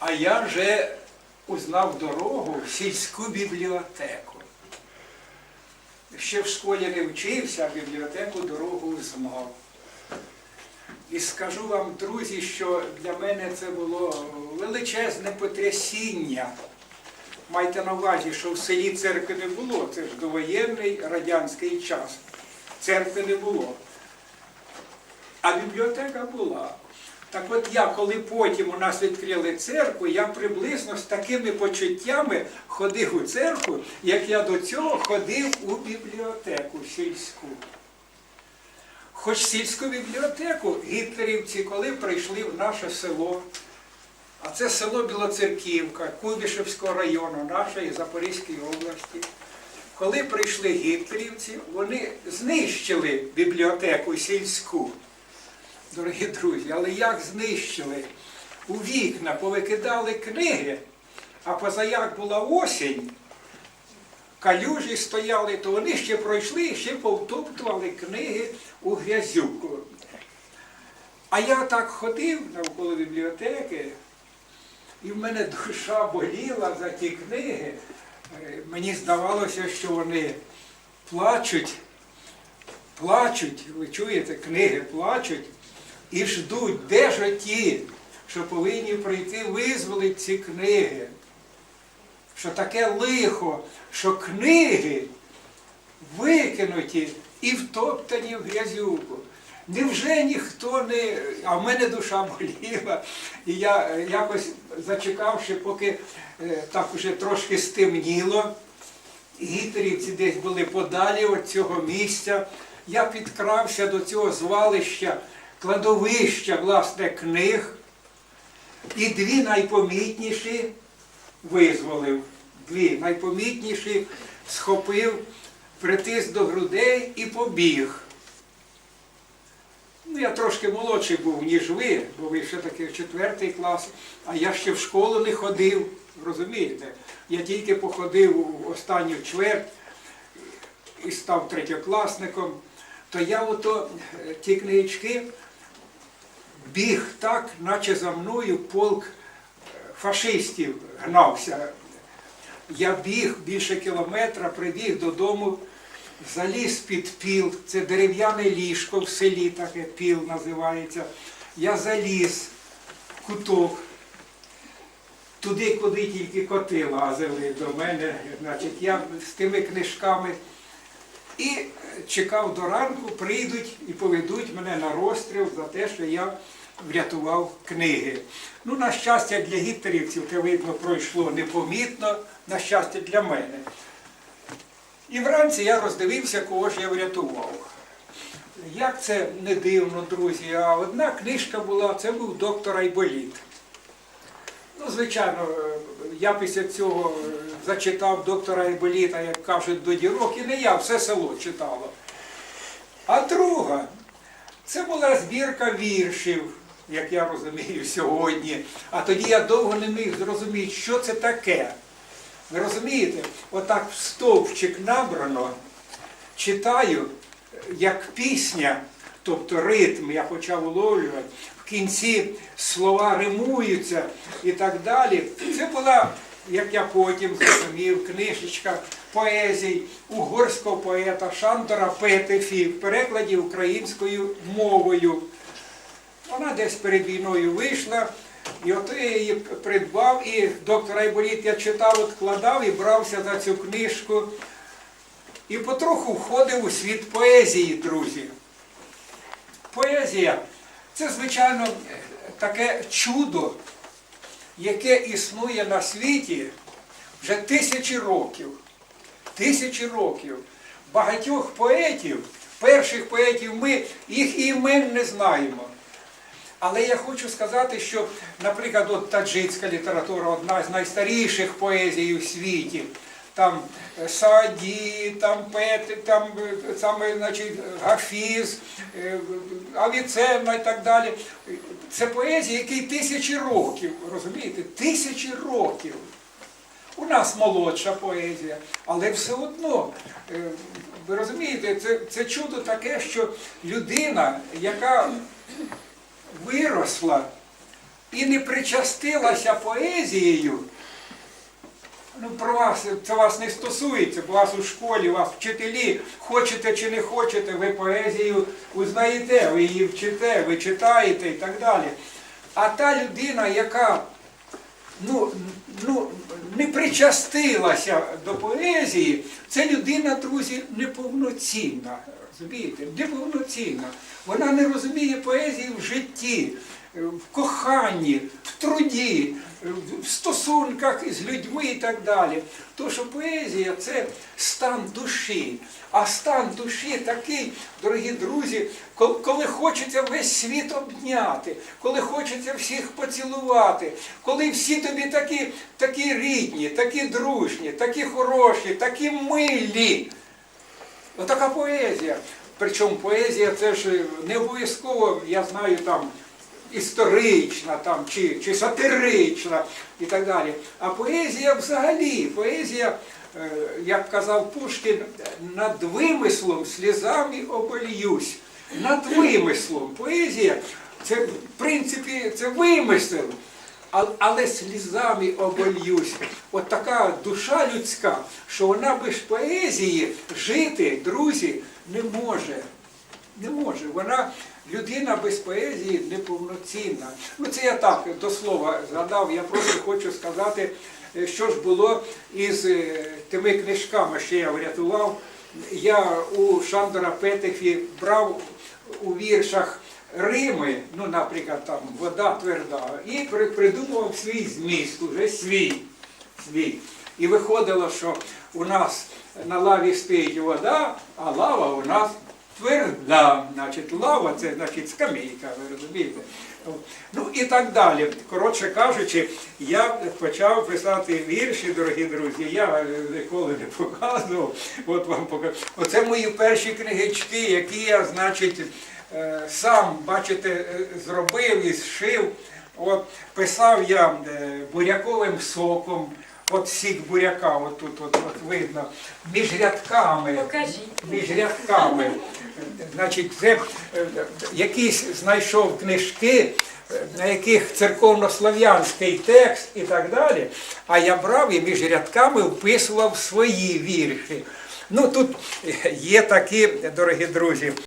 А я вже узнав дорогу в сільську бібліотеку. Ще в школі не вчився, а бібліотеку дорогу знав. І скажу вам, друзі, що для мене це було величезне потрясіння. Майте на увазі, що в селі церкви не було, це ж довоєнний радянський час. Церкви не було. А бібліотека була. Так от я, коли потім у нас відкрили церкву, я приблизно з такими почуттями ходив у церкву, як я до цього ходив у бібліотеку сільську. Хоч сільську бібліотеку гітлерівці, коли прийшли в наше село, а це село Білоцерківка, Куйбишевського району нашої Запорізької області. Коли прийшли гітлерівці, вони знищили бібліотеку сільську. Дорогі друзі, але як знищили? У вікна повикидали книги, а позаяк була осінь, калюжі стояли, то вони ще пройшли і ще повтоптували книги у грязюку. А я так ходив навколо бібліотеки, і в мене душа боліла за ті книги. Мені здавалося, що вони плачуть, плачуть, ви чуєте, книги плачуть і ждуть, де ж ті, що повинні прийти визволити ці книги. Що таке лихо, що книги викинуті і втоптані в грязюку. Невже ніхто не. А в мене душа боліла, і я е, якось зачекавши, поки е, так уже трошки стемніло, гітлерівці десь були подалі від цього місця, я підкрався до цього звалища, кладовища, власне, книг, і дві найпомітніші визволив. Дві найпомітніші схопив, притис до грудей і побіг. Ну, я трошки молодший був, ніж ви, бо ви ще таки четвертий клас, а я ще в школу не ходив, розумієте? Я тільки походив у останню чверть і став третьокласником, то я ото е, ті книжки біг так, наче за мною полк е, фашистів гнався. Я біг більше кілометра, прибіг додому, заліз під піл, це дерев'яне ліжко в селі, таке піл називається. Я заліз в куток, туди, куди тільки коти лазили до мене. Значить, я з тими книжками і чекав до ранку, прийдуть і поведуть мене на розстріл за те, що я врятував книги. Ну, на щастя, для гітлерівців це видно пройшло непомітно, на щастя для мене. І вранці я роздивився, кого ж я врятував. Як це не дивно, друзі, а одна книжка була, це був доктор Айболіт. Ну, звичайно, е, я після цього е, зачитав доктора Айболіта, як кажуть, до дірок, і не я, все село читало. А друга, це була збірка віршів, як я розумію сьогодні. А тоді я довго не міг зрозуміти, що це таке. Ви розумієте, отак в стовпчик набрано, читаю, як пісня, тобто ритм я почав уловлювати, в кінці слова римуються і так далі. Це була, як я потім зрозумів, книжечка поезій угорського поета Шандора Петефі в перекладі українською мовою. Вона десь перед війною вийшла, і от я її придбав, і доктор Айболіт я читав, откладав і брався за цю книжку. І потроху входив у світ поезії, друзі. Поезія це, звичайно, таке чудо, яке існує на світі вже тисячі років. Тисячі років. Багатьох поетів, перших поетів ми їх і імен не знаємо. Але я хочу сказати, що, наприклад, от таджицька література одна з найстаріших поезій у світі. Там е, Сааді, там Пет, там е, саме, значить, Гафіз, е, Авіценна і так далі. Це поезія, якій тисячі років, розумієте? Тисячі років. У нас молодша поезія, але все одно, ви розумієте, це, це чудо таке, що людина, яка виросла і не причастилася поезією, ну про вас це вас не стосується, бо вас у школі, вас вчителі, хочете чи не хочете, ви поезію узнаєте, ви її вчите, ви читаєте і так далі. А та людина, яка ну, ну, не причастилася до поезії, це людина, друзі, неповноцінна. Розумієте? Неповноцінна. Вона не розуміє поезії в житті, в коханні, в труді, в стосунках з людьми і так далі. То, що поезія це стан душі. А стан душі такий, дорогі друзі, коли хочеться весь світ обняти, коли хочеться всіх поцілувати, коли всі тобі такі, такі рідні, такі дружні, такі хороші, такі милі. Отака поезія. Причому поезія це ж не обов'язково, я знаю, там історична там, чи, чи сатирична і так далі. А поезія взагалі, поезія, е, як казав Пушкін, над вимислом слізами обольюсь. Над вимислом. Поезія це в принципі це вимисел. Але слізами обольюсь. От така душа людська, що вона без поезії жити, друзі, не може. Не може. Вона людина без поезії неповноцінна. Ну це я так до слова згадав. Я просто хочу сказати, е, що ж було із е, тими книжками, що я врятував. Я у Шандора Петефі брав у віршах Рими, ну, наприклад, там вода тверда, і при- придумував свій зміст, уже свій. свій. І виходило, що у нас на лаві стоїть вода, а лава у нас тверда. Значить, лава це значить скамейка, ви розумієте? Ну і так далі. Коротше кажучи, я почав писати вірші, дорогі друзі. Я ніколи не показував. От вам покажу. Оце мої перші книгички, які я, значить, е, сам, бачите, е, зробив і зшив. От писав я е, буряковим соком. От сік буряка, от тут от, от видно, між рядками Покажіть. між рядками. Значить, це е, якісь знайшов книжки, е, на яких церковнослов'янський текст і так далі. А я брав і між рядками вписував свої вірші. Ну тут є такі, дорогі друзі.